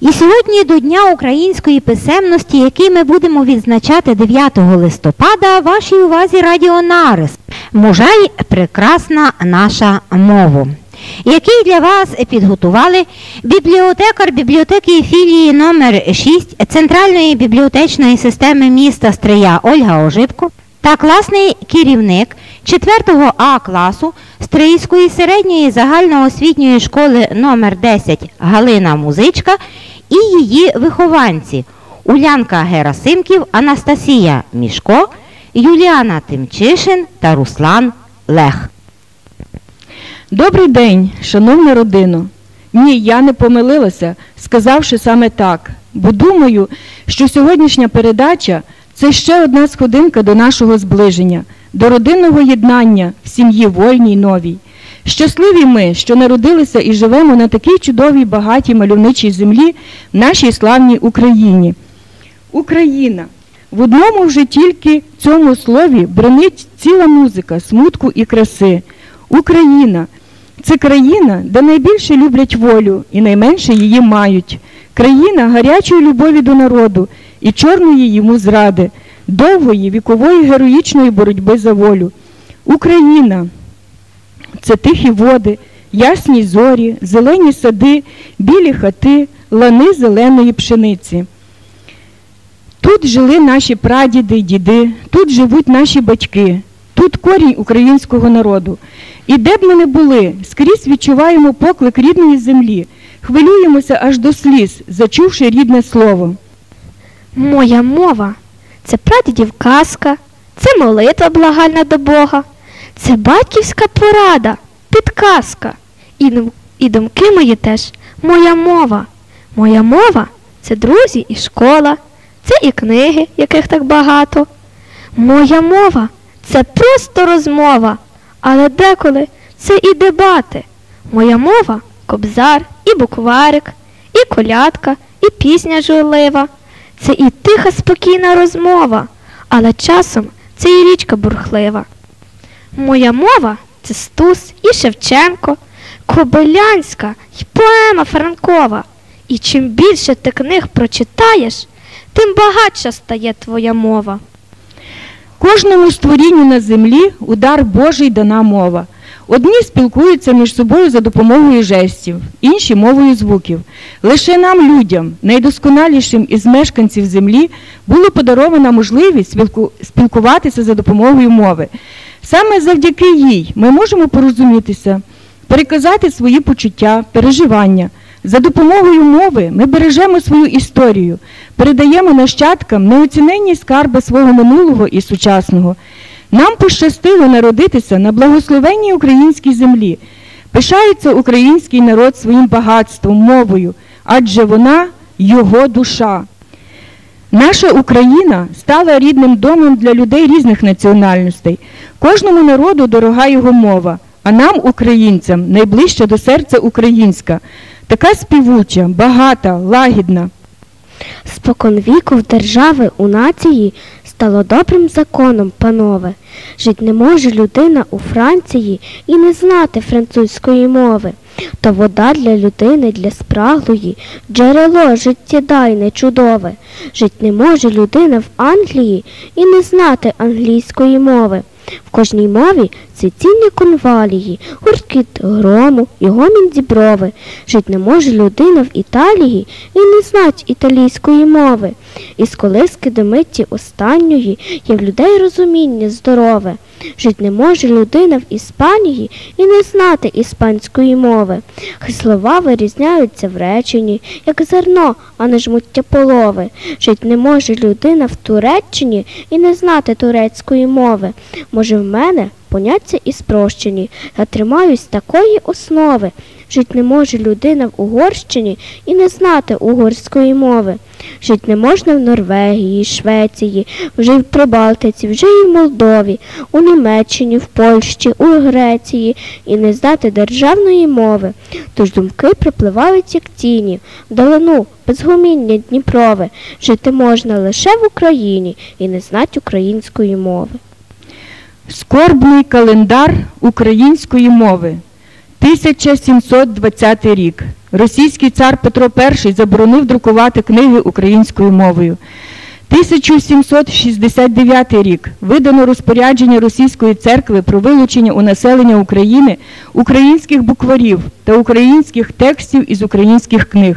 І сьогодні до Дня української писемності, який ми будемо відзначати 9 листопада, вашій увазі радіонарис. Мужай прекрасна наша мова який для вас підготували бібліотекар бібліотеки філії номер 6 Центральної бібліотечної системи міста Стрия Ольга Ожибко та класний керівник 4 А класу Стрийської середньої загальноосвітньої школи номер 10 Галина Музичка і її вихованці Улянка Герасимків, Анастасія Мішко, Юліана Тимчишин та Руслан Лех. Добрий день, шановна родино. Ні, я не помилилася, сказавши саме так, бо думаю, що сьогоднішня передача це ще одна сходинка до нашого зближення, до родинного єднання в сім'ї вольній новій. Щасливі ми, що народилися і живемо на такій чудовій, багатій мальовничій землі в нашій славній Україні. Україна. В одному вже тільки цьому слові бренить ціла музика, смутку і краси. Україна це країна, де найбільше люблять волю і найменше її мають. Країна гарячої любові до народу і чорної йому зради, довгої вікової героїчної боротьби за волю. Україна це тихі води, ясні зорі, зелені сади, білі хати, лани зеленої пшениці. Тут жили наші прадіди й діди, тут живуть наші батьки, тут корінь українського народу. І де б ми не були, скрізь відчуваємо поклик рідної землі, хвилюємося аж до сліз, зачувши рідне слово. Моя мова це прадідів казка, це молитва благальна до Бога, це батьківська порада, підказка. І, і думки мої теж моя мова. Моя мова це друзі і школа, це і книги, яких так багато. Моя мова це просто розмова, але деколи це і дебати. Моя мова кобзар, і букварик, і колядка, і пісня журлива. Це і тиха, спокійна розмова, але часом це і річка бурхлива. Моя мова це Стус і Шевченко, Кобилянська й поема Франкова. І чим більше ти книг прочитаєш, тим багатша стає твоя мова. Кожному створінню на землі удар Божий дана мова. Одні спілкуються між собою за допомогою жестів, інші мовою звуків. Лише нам, людям, найдосконалішим із мешканців землі, було подарована можливість спілкуватися за допомогою мови. Саме завдяки їй ми можемо порозумітися, переказати свої почуття, переживання. За допомогою мови ми бережемо свою історію, передаємо нащадкам неоціненні скарби свого минулого і сучасного. Нам пощастило народитися на благословенній українській землі. Пишається український народ своїм багатством, мовою, адже вона його душа. Наша Україна стала рідним домом для людей різних національностей. Кожному народу дорога його мова, а нам, українцям, найближча до серця українська, така співуча, багата, лагідна. Споконвіку в держави у нації стало добрим законом, панове. Жить не може людина у Франції і не знати французької мови. То вода для людини, для спраглої, джерело життєдайне, чудове. Жить не може людина в Англії і не знати англійської мови. В кожній мові цвітіння конвалії, гурткіт грому і гомін діброви. Жить не може людина в Італії і не знать італійської мови. Із колиски до митті останньої є в людей розуміння здорове. Жить не може людина в Іспанії і не знати іспанської мови. Хай слова вирізняються в реченні, як зерно, а не жмуття полови. Жить не може людина в Туреччині і не знати турецької мови. Може, в мене поняття і спрощені. Я тримаюсь такої основи. Жить не може людина в Угорщині і не знати угорської мови. Жить не можна в Норвегії, Швеції, вже й в Прибалтиці, вже й в Молдові, у Німеччині, в Польщі, у Греції і не знати державної мови. Тож думки припливають, як тіні, вдалину, безгуміння Дніпрове. Жити можна лише в Україні і не знати української мови. Скорбний календар української мови. 1720 рік. Російський цар Петро І заборонив друкувати книги українською мовою. 1769 рік видано розпорядження Російської церкви про вилучення у населення України українських букварів та українських текстів із українських книг.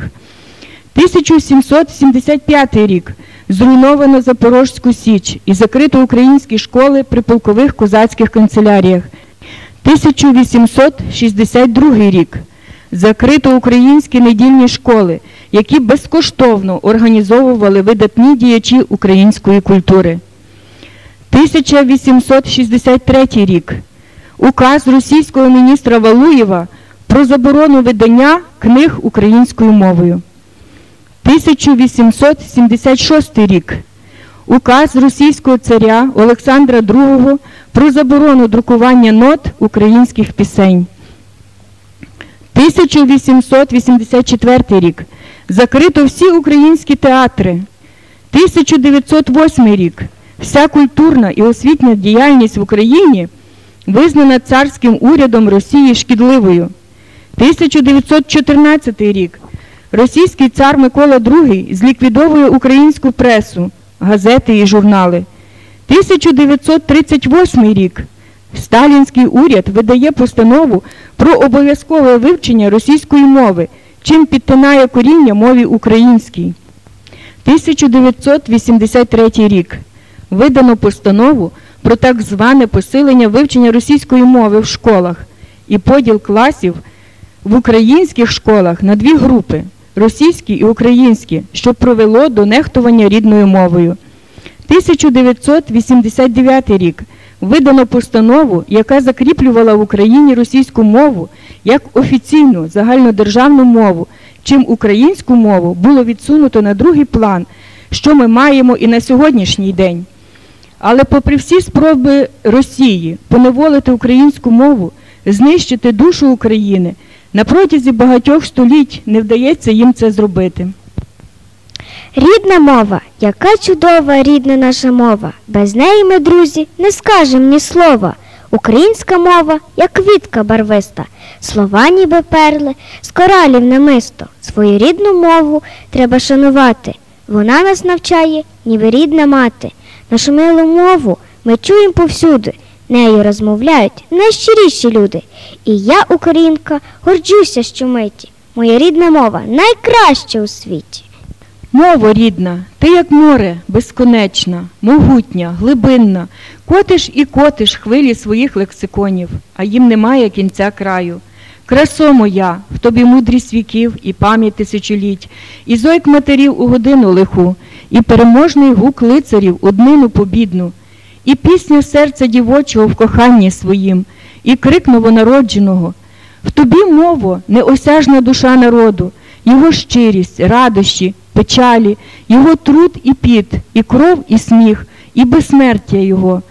1775 рік зруйновано Запорожську Січ і закрито українські школи при полкових козацьких канцеляріях. 1862 рік закрито українські недільні школи, які безкоштовно організовували видатні діячі української культури. 1863 рік указ російського міністра Валуєва про заборону видання книг українською мовою. 1876 рік указ російського царя Олександра II про заборону друкування нот українських пісень. 1884 рік закрито всі українські театри. 1908 рік вся культурна і освітня діяльність в Україні визнана царським урядом Росії шкідливою. 1914 рік російський цар Микола II зліквідовує українську пресу, газети і журнали. 1938 рік Сталінський уряд видає постанову про обов'язкове вивчення російської мови, чим підтинає коріння мові українській. 1983 рік видано постанову про так зване посилення вивчення російської мови в школах і поділ класів в українських школах на дві групи російські і українські, що привело до нехтування рідною мовою. 1989 рік видано постанову, яка закріплювала в Україні російську мову як офіційну загальнодержавну мову, чим українську мову було відсунуто на другий план, що ми маємо і на сьогоднішній день. Але, попри всі спроби Росії поневолити українську мову, знищити душу України, на протязі багатьох століть не вдається їм це зробити. Рідна мова, яка чудова рідна наша мова. Без неї ми, друзі, не скажем ні слова. Українська мова, як квітка барвиста, слова ніби перли, з коралів намисто. Свою рідну мову треба шанувати. Вона нас навчає, ніби рідна мати. Нашу милу мову ми чуємо повсюди. Нею розмовляють найщиріші люди. І я, українка, горджуся щомиті. Моя рідна мова найкраща у світі. Мова рідна, ти як море, безконечна, могутня, глибинна, котиш і котиш хвилі своїх лексиконів, а їм немає кінця краю. Красо моя, в тобі мудрість віків і пам'ять тисячоліть, і зойк матерів у годину лиху, і переможний гук лицарів у днину побідну, і пісня серця дівочого в коханні своїм, і крик новонародженого. В тобі, мово, неосяжна душа народу, його щирість, радощі, печалі, його труд і піт, і кров, і сміх, і безсмертя його.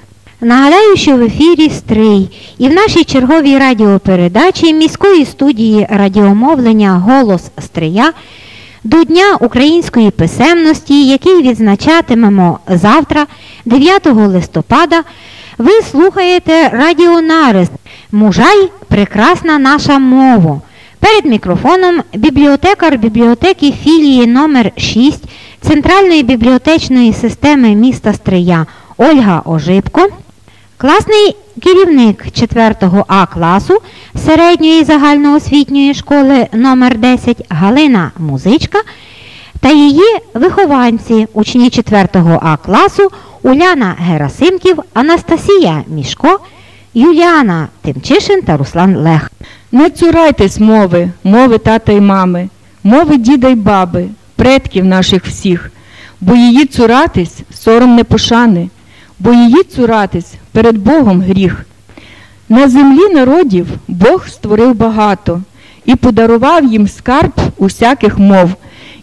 Нагадаю, що в ефірі Стрий і в нашій черговій радіопередачі міської студії радіомовлення Голос Стрия до Дня української писемності, який відзначатимемо завтра, 9 листопада, ви слухаєте радіонарис Мужай прекрасна наша мова. Перед мікрофоном бібліотекар бібліотеки філії номер 6 Центральної бібліотечної системи міста Стрия Ольга Ожибко, класний керівник 4 А класу середньої загальноосвітньої школи номер 10 Галина Музичка та її вихованці, учні 4 А класу Уляна Герасимків, Анастасія Мішко, Юліана Тимчишин та Руслан Лех. Не цурайтесь мови, мови тата й мами, мови діда й баби, предків наших всіх, бо її цуратись сором не пошани, бо її цуратись перед Богом гріх. На землі народів Бог створив багато, і подарував їм скарб усяких мов.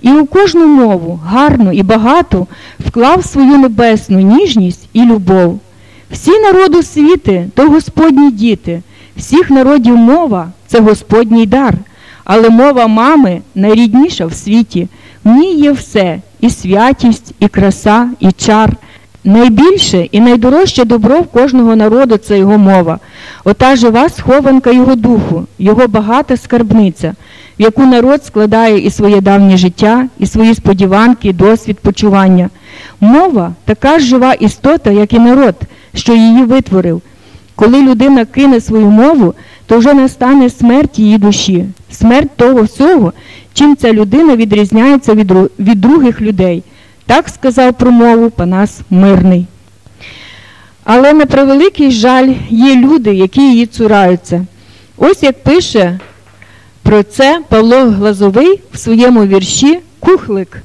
І у кожну мову, гарну і багату, вклав свою небесну ніжність і любов. Всі народу світи то Господні діти, всіх народів мова це Господній дар, але мова мами найрідніша в світі. В ній є все і святість, і краса, і чар. Найбільше і найдорожче добро в кожного народу це його мова. Ота жива схованка його духу, його багата скарбниця, в яку народ складає і своє давнє життя, і свої сподіванки, і досвід почування. Мова така ж жива істота, як і народ, що її витворив. Коли людина кине свою мову, то вже настане смерть її душі, смерть того всього, чим ця людина відрізняється від, від других людей. Так сказав про мову Панас Мирний. Але на превеликий жаль є люди, які її цураються. Ось як пише про це Павло Глазовий в своєму вірші Кухлик.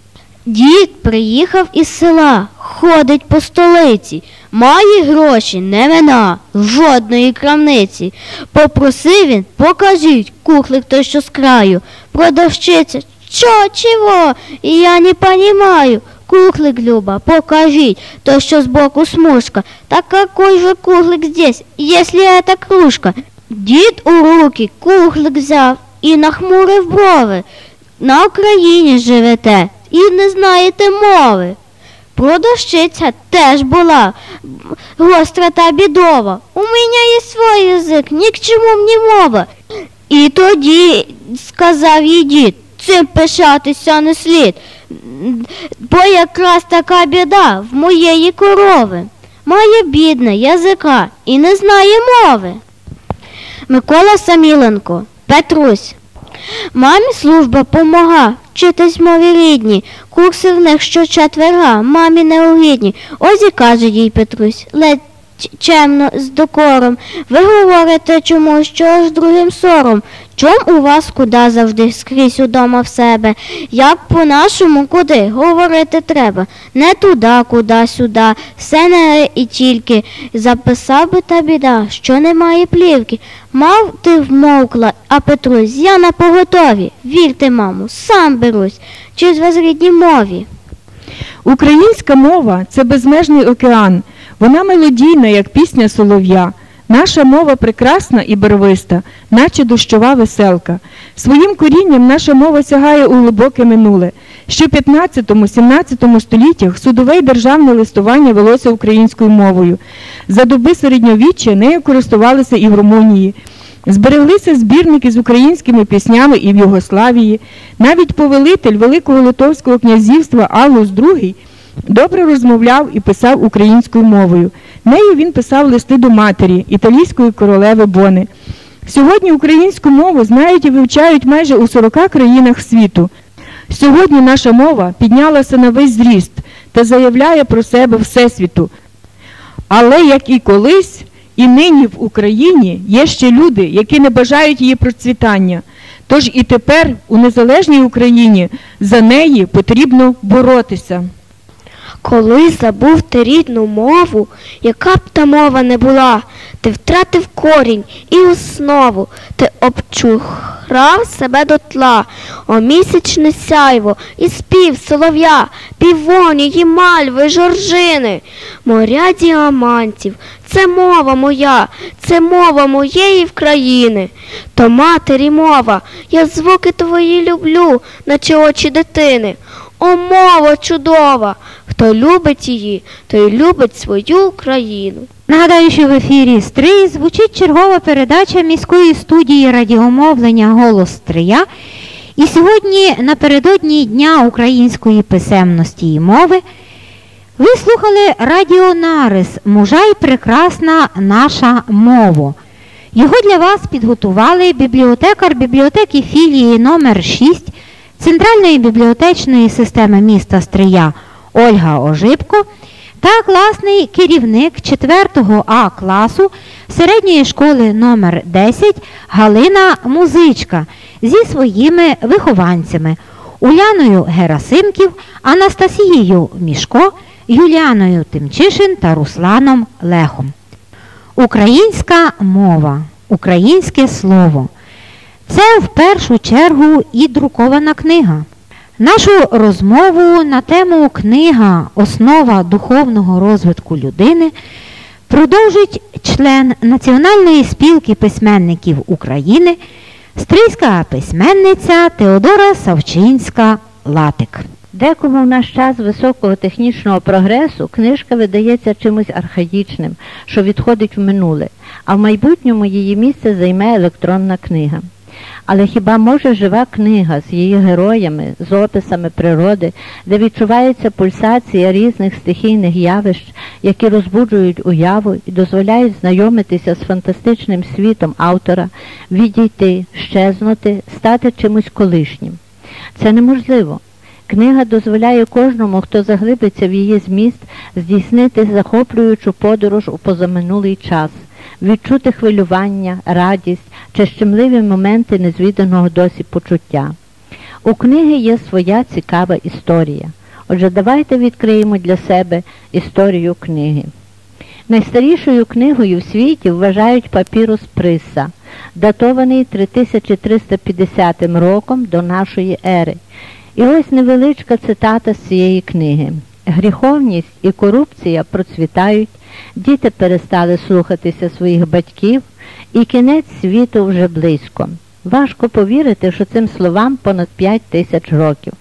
Дід приїхав із села, ходить по столиці, має гроші, не вина, жодної крамниці. Попросив він, покажіть, кухлик той, що з краю. Продавщиця, що, чого? Я не понімаю. Кухлик, Люба, покажіть, то, що збоку смужка. Так какой же кухлик здесь, если это кружка? Дід у руки кухлик взяв і нахмурив брови. На Україні живете і не знаєте мови. Продавщиця теж була гостра та бідова. У мене є свій язик, ні к чому мені мова. І тоді сказав їй дід, цим пишатися не слід, бо якраз така біда в моєї корови. Має бідна язика і не знає мови. Микола Саміленко, Петрусь. Мамі служба помога, вчитись мові рідні, курси в них щочетверга, мамі неугідні. Ось і каже їй Петрусь, ледь чемно з докором. Ви говорите чому, що аж другим сором. Чом у вас куди завжди скрізь удома в себе? Як по-нашому куди говорити треба? Не туди, куди сюди, все не і тільки. Записав би та біда, що немає плівки. Мав ти вмовкла, а Петрусь, я на поготові. Вірте, маму, сам берусь, чи з вас рідній мові. Українська мова це безмежний океан. Вона мелодійна, як пісня солов'я. Наша мова прекрасна і барвиста, наче дощова веселка. Своїм корінням наша мова сягає у глибоке минуле. Ще в 15-17 століттях судове й державне листування велося українською мовою. За доби середньовіччя нею користувалися і в Румунії. Збереглися збірники з українськими піснями і в Югославії. Навіть повелитель Великого Литовського князівства Аллус II добре розмовляв і писав українською мовою. Нею він писав листи до матері, італійської королеви Бони. Сьогодні українську мову знають і вивчають майже у 40 країнах світу. Сьогодні наша мова піднялася на весь зріст та заявляє про себе Всесвіту. Але як і колись, і нині в Україні є ще люди, які не бажають її процвітання. Тож і тепер у незалежній Україні за неї потрібно боротися. Коли забув ти рідну мову, яка б та мова не була, ти втратив корінь і основу, ти обчухрав себе до тла, о місячне сяйво, і спів солов'я, півонії, мальви, жоржини, моря діамантів, це мова моя, це мова моєї країни, то матері мова, я звуки твої люблю, наче очі дитини. О, мова чудова! Хто любить її, той любить свою Україну. Нагадаю, що в ефірі Стрий звучить чергова передача міської студії радіомовлення Голос Стрия. І сьогодні, напередодні Дня української писемності і мови, ви слухали радіо Нарис Мужай прекрасна наша мова. Його для вас підготували бібліотекар бібліотеки філії номер 6 Центральної бібліотечної системи міста Стрия Ольга Ожибко та класний керівник 4 А класу середньої школи номер 10 Галина Музичка зі своїми вихованцями Уляною Герасимків, Анастасією Мішко, Юліаною Тимчишин та Русланом Лехом. Українська мова, українське слово. Це в першу чергу і друкована книга. Нашу розмову на тему книга Основа духовного розвитку людини продовжить член Національної спілки письменників України, стрийська письменниця Теодора Савчинська Латик. Декому в наш час високого технічного прогресу книжка видається чимось архаїчним, що відходить в минуле, а в майбутньому її місце займе електронна книга. Але хіба може жива книга з її героями, з описами природи, де відчувається пульсація різних стихійних явищ, які розбуджують уяву і дозволяють знайомитися з фантастичним світом автора, відійти, щезнути, стати чимось колишнім? Це неможливо. Книга дозволяє кожному, хто заглибиться в її зміст, здійснити захоплюючу подорож у позаминулий час, відчути хвилювання, радість чи щемливі моменти незвіданого досі почуття. У книги є своя цікава історія. Отже, давайте відкриємо для себе історію книги. Найстарішою книгою в світі вважають папірус Приса, датований 3350 роком до нашої ери. І ось невеличка цитата з цієї книги. Гріховність і корупція процвітають, діти перестали слухатися своїх батьків, і кінець світу вже близько. Важко повірити, що цим словам понад 5 тисяч років.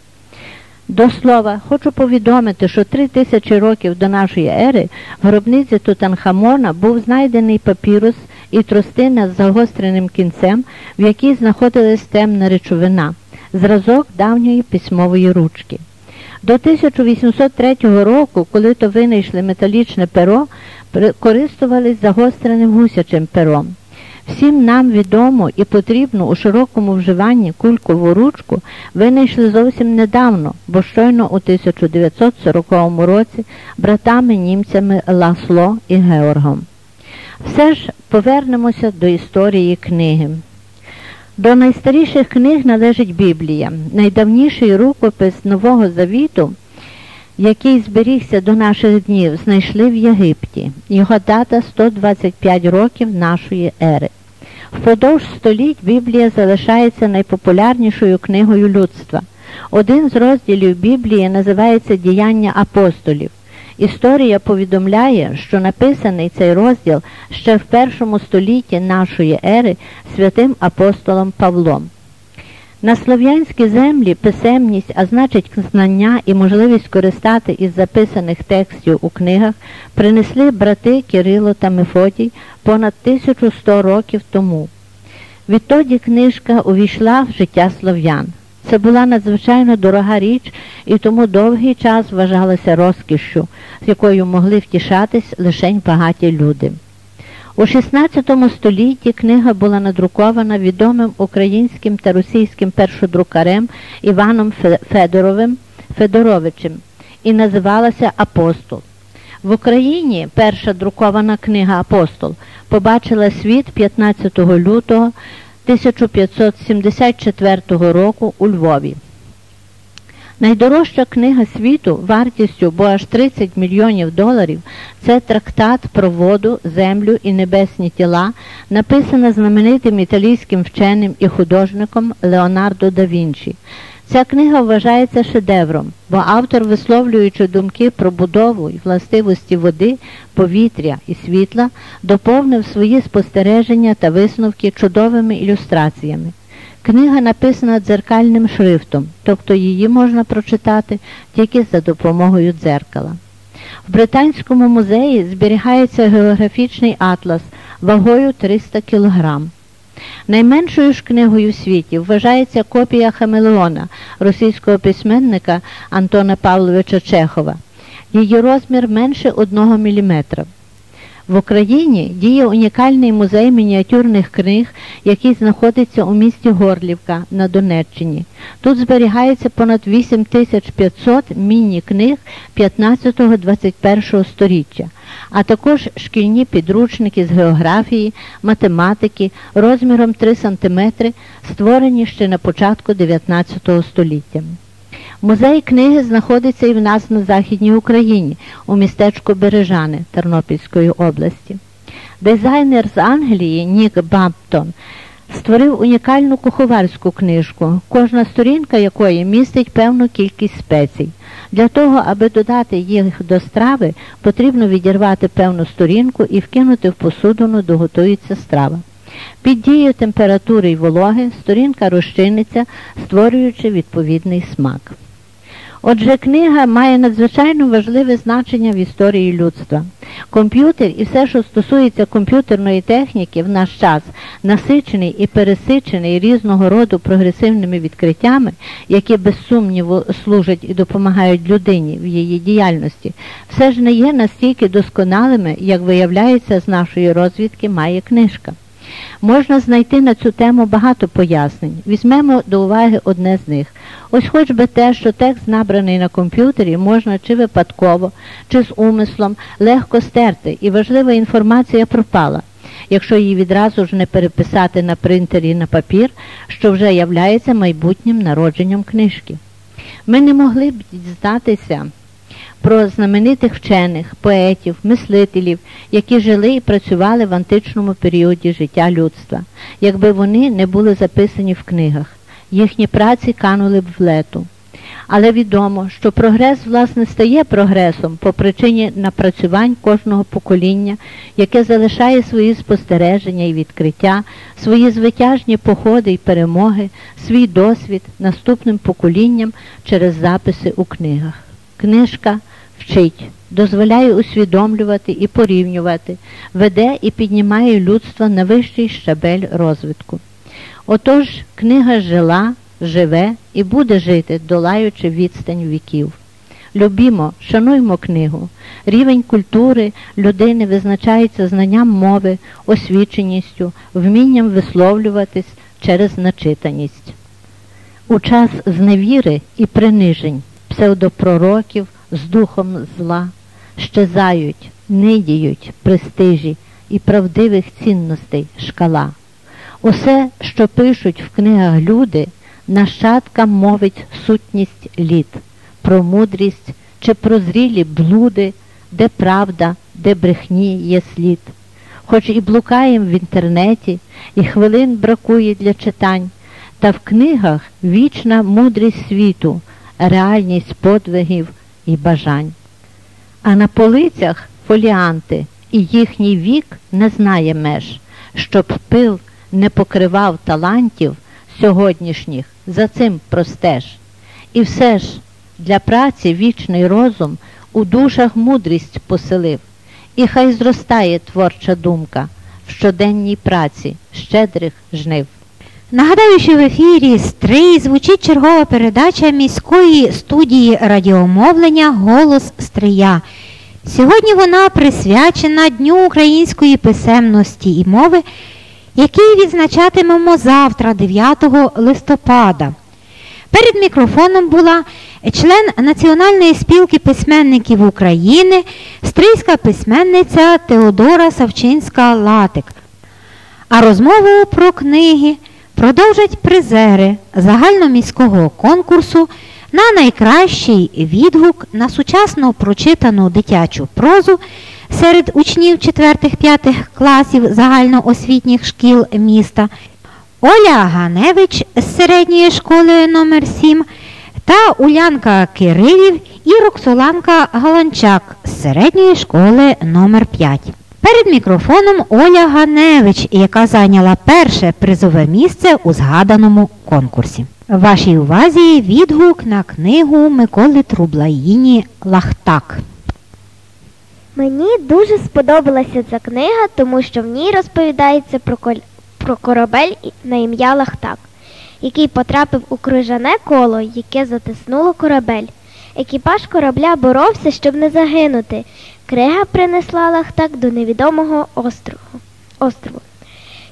До слова, хочу повідомити, що три тисячі років до нашої ери в гробниці Тутанхамона був знайдений папірус і тростина з загостреним кінцем, в якій знаходилась темна речовина зразок давньої письмової ручки. До 1803 року, коли то винайшли металічне перо, користувались загостреним гусячим пером. Всім нам відомо і потрібно у широкому вживанні кулькову ручку винайшли зовсім недавно, бо щойно у 1940 році братами німцями Ласло і Георгом. Все ж повернемося до історії книги. До найстаріших книг належить Біблія, найдавніший рукопис Нового Завіту, який зберігся до наших днів, знайшли в Єгипті. Його дата 125 років нашої ери. Впродовж століть Біблія залишається найпопулярнішою книгою людства. Один з розділів Біблії називається Діяння апостолів. Історія повідомляє, що написаний цей розділ ще в першому столітті нашої ери святим апостолом Павлом. На слов'янські землі писемність, а значить знання і можливість користати із записаних текстів у книгах, принесли брати Кирило та Мефотій понад 1100 років тому. Відтоді книжка увійшла в життя слов'ян. Це була надзвичайно дорога річ і тому довгий час вважалася розкішшю, з якою могли втішатись лишень багаті люди. У XVI столітті книга була надрукована відомим українським та російським першодрукарем Іваном Федоровим Федоровичем і називалася Апостол. В Україні перша друкована книга Апостол побачила світ 15 лютого 1574 року у Львові. Найдорожча книга світу вартістю бо аж 30 мільйонів доларів це трактат про воду, землю і небесні тіла, написана знаменитим італійським вченим і художником Леонардо да Вінчі. Ця книга вважається шедевром, бо автор, висловлюючи думки про будову і властивості води, повітря і світла, доповнив свої спостереження та висновки чудовими ілюстраціями. Книга написана дзеркальним шрифтом, тобто її можна прочитати тільки за допомогою дзеркала. В Британському музеї зберігається географічний атлас вагою 300 кг. Найменшою ж книгою в світі вважається копія Хамелеона російського письменника Антона Павловича Чехова. Її розмір менше 1 мм. В Україні діє унікальний музей мініатюрних книг, який знаходиться у місті Горлівка на Донеччині. Тут зберігається понад 8500 міні-книг 15-21 століття, а також шкільні підручники з географії, математики розміром 3 см, створені ще на початку 19 століття. Музей книги знаходиться і в нас на Західній Україні, у містечку Бережани Тернопільської області. Дизайнер з Англії Нік Бамптон створив унікальну куховарську книжку, кожна сторінка якої містить певну кількість спецій. Для того, аби додати їх до страви, потрібно відірвати певну сторінку і вкинути в посудину, де готується страва. Під дією температури й вологи сторінка розчиниться, створюючи відповідний смак. Отже, книга має надзвичайно важливе значення в історії людства. Комп'ютер і все, що стосується комп'ютерної техніки в наш час, насичений і пересичений різного роду прогресивними відкриттями, які без сумніву служать і допомагають людині в її діяльності, все ж не є настільки досконалими, як виявляється з нашої розвідки має книжка. Можна знайти на цю тему багато пояснень. Візьмемо до уваги одне з них. Ось хоч би те, що текст, набраний на комп'ютері, можна чи випадково, чи з умислом легко стерти, і важлива інформація пропала, якщо її відразу ж не переписати на принтері на папір, що вже являється майбутнім народженням книжки. Ми не могли б дізнатися про знаменитих вчених, поетів, мислителів, які жили і працювали в античному періоді життя людства, якби вони не були записані в книгах. Їхні праці канули б в лету. Але відомо, що прогрес, власне, стає прогресом по причині напрацювань кожного покоління, яке залишає свої спостереження і відкриття, свої звитяжні походи і перемоги, свій досвід наступним поколінням через записи у книгах. Книжка вчить, дозволяє усвідомлювати і порівнювати, веде і піднімає людство на вищий щабель розвитку. Отож, книга жила, живе і буде жити, долаючи відстань віків. Любімо, шануймо книгу. Рівень культури людини визначається знанням мови, освіченістю, вмінням висловлюватись через начитаність. У час зневіри і принижень, псевдопророків з духом зла, щезають, нидіють престижі і правдивих цінностей шкала. Усе, що пишуть в книгах люди, нащадкам мовить сутність літ, про мудрість чи про зрілі блуди, де правда, де брехні є слід. Хоч і блукаєм в інтернеті, і хвилин бракує для читань, та в книгах вічна мудрість світу, реальність подвигів і бажань. А на полицях фоліанти, і їхній вік не знає меж, щоб пил не покривав талантів сьогоднішніх, за цим простеж. І все ж для праці вічний розум у душах мудрість поселив, і хай зростає творча думка в щоденній праці щедрих жнив. Нагадаю, що в ефірі Стрий звучить чергова передача міської студії радіомовлення Голос Стрия. Сьогодні вона присвячена Дню української писемності і мови, який відзначатимемо завтра, 9 листопада. Перед мікрофоном була член Національної спілки письменників України, стрийська письменниця Теодора Савчинська Латик. А розмову про книги продовжать призери загальноміського конкурсу на найкращий відгук на сучасно прочитану дитячу прозу серед учнів 4-5 класів загальноосвітніх шкіл міста. Оля Ганевич з середньої школи номер 7 та Улянка Кирилів і Роксоланка Галанчак з середньої школи номер 5 Перед мікрофоном Оля Ганевич, яка зайняла перше призове місце у згаданому конкурсі. Вашій увазі відгук на книгу Миколи Трублаїні Лахтак. Мені дуже сподобалася ця книга, тому що в ній розповідається про, коль... про корабель на ім'я Лахтак, який потрапив у крижане коло, яке затиснуло корабель. Екіпаж корабля боровся, щоб не загинути. Крига принесла Лахтак до невідомого острову.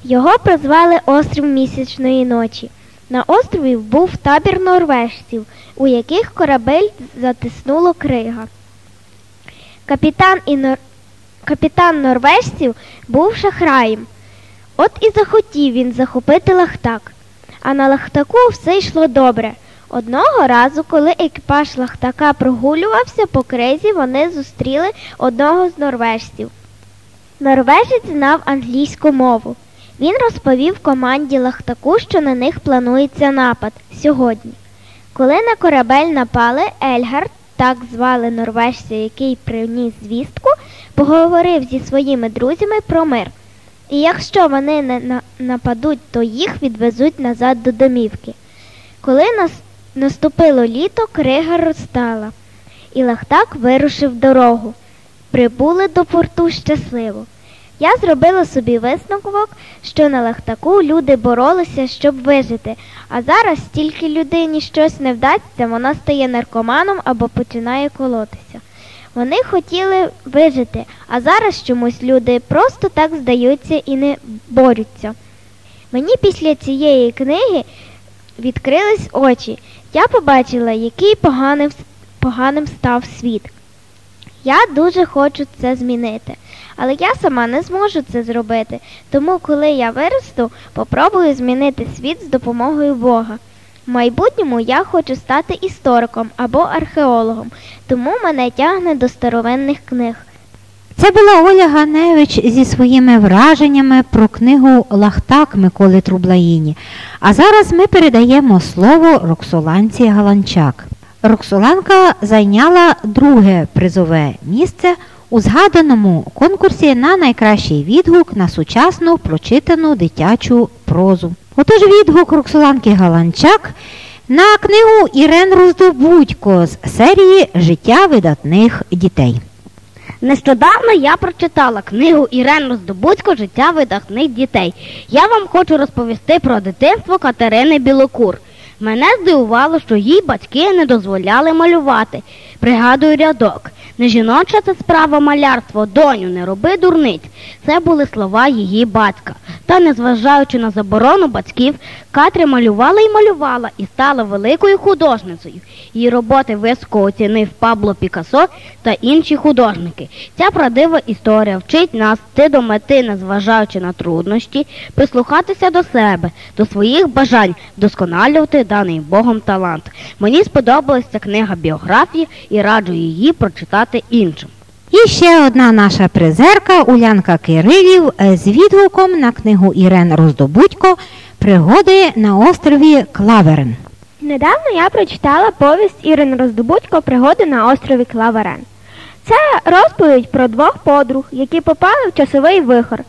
Його прозвали Острів місячної ночі. На острові був табір норвежців, у яких корабель затиснуло крига. Капітан, і нор... Капітан норвежців був шахраєм. От і захотів він захопити лахтак. А на лахтаку все йшло добре. Одного разу, коли екіпаж лахтака прогулювався по кризі, вони зустріли одного з норвежців. Норвежець знав англійську мову. Він розповів команді Лахтаку, що на них планується напад сьогодні. Коли на корабель напали, Ельгард, так звали норвежця, який приніс звістку, поговорив зі своїми друзями про мир. І якщо вони не нападуть, то їх відвезуть назад до домівки. Коли нас наступило літо, крига розстала, і Лахтак вирушив дорогу. Прибули до порту щасливо. Я зробила собі висновок, що на лахтаку люди боролися, щоб вижити, а зараз тільки людині щось не вдасться, вона стає наркоманом або починає колотися. Вони хотіли вижити, а зараз чомусь люди просто так здаються і не борються. Мені після цієї книги відкрились очі. Я побачила, який поганим, поганим став світ. Я дуже хочу це змінити, але я сама не зможу це зробити. Тому, коли я виросту, попробую змінити світ з допомогою Бога. В майбутньому я хочу стати істориком або археологом, тому мене тягне до старовинних книг. Це була Оля Ганевич зі своїми враженнями про книгу Лахтак Миколи Трублаїні. А зараз ми передаємо слово Роксоланці Галанчак. Роксоланка зайняла друге призове місце у згаданому конкурсі на найкращий відгук на сучасну прочитану дитячу прозу. Отож відгук Роксоланки Галанчак на книгу Ірен Роздобудько з серії Життя видатних дітей. Нещодавно я прочитала книгу Ірен Роздобудько Життя видатних дітей. Я вам хочу розповісти про дитинство Катерини Білокур. Мене здивувало, що їй батьки не дозволяли малювати. Пригадую рядок. Не жіноча це справа малярство, доню, не роби дурниць. Це були слова її батька. Та, незважаючи на заборону батьків, Катря малювала і малювала і стала великою художницею. Її роботи високо оцінив Пабло Пікассо та інші художники. Ця правдива історія вчить нас йти до мети, незважаючи на труднощі, прислухатися до себе, до своїх бажань, вдосконалювати даний Богом талант. Мені сподобалася книга біографії і раджу її прочитати іншим. І ще одна наша призерка Улянка Кирилів е, з відгуком на книгу Ірен Роздобудько Пригоди на острові Клаверен. Недавно я прочитала повість Ірин Роздобудько Пригоди на острові Клаверен. Це розповідь про двох подруг, які попали в часовий вихор.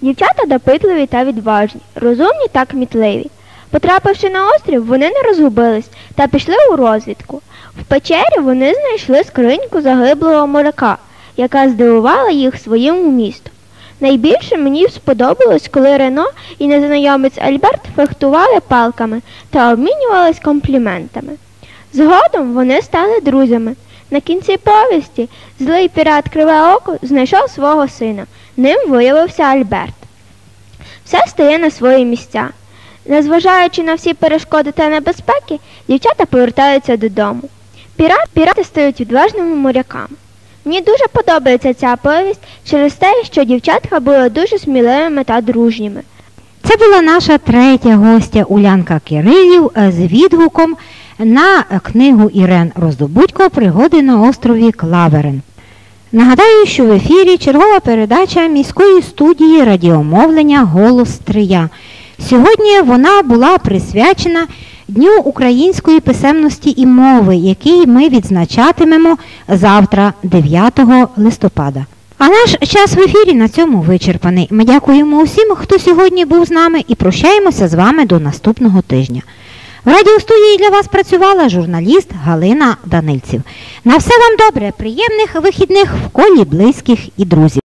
Дівчата допитливі та відважні, розумні та кмітливі. Потрапивши на острів, вони не розгубились та пішли у розвідку. В печері вони знайшли скриньку загиблого моряка, яка здивувала їх своїм вмістом. Найбільше мені сподобалось, коли Рено і незнайомець Альберт фехтували палками та обмінювались компліментами. Згодом вони стали друзями. На кінці повісті злий пірат Криве Око знайшов свого сина. Ним виявився Альберт. Все стає на свої місця. Незважаючи на всі перешкоди та небезпеки, дівчата повертаються додому. Пірат, пірати стають відважними моряками. Мені дуже подобається ця повість через те, що дівчатка були дуже сміливими та дружніми. Це була наша третя гостя Улянка Кирилів з відгуком на книгу Ірен Роздобудько Пригоди на острові Клаверен. Нагадаю, що в ефірі чергова передача міської студії радіомовлення Голос Стрия. Сьогодні вона була присвячена Дню української писемності і мови, який ми відзначатимемо завтра, 9 листопада. А наш час в ефірі на цьому вичерпаний. Ми дякуємо усім, хто сьогодні був з нами, і прощаємося з вами до наступного тижня. В радіостудії для вас працювала журналіст Галина Данильців. На все вам добре, приємних вихідних в колі близьких і друзів.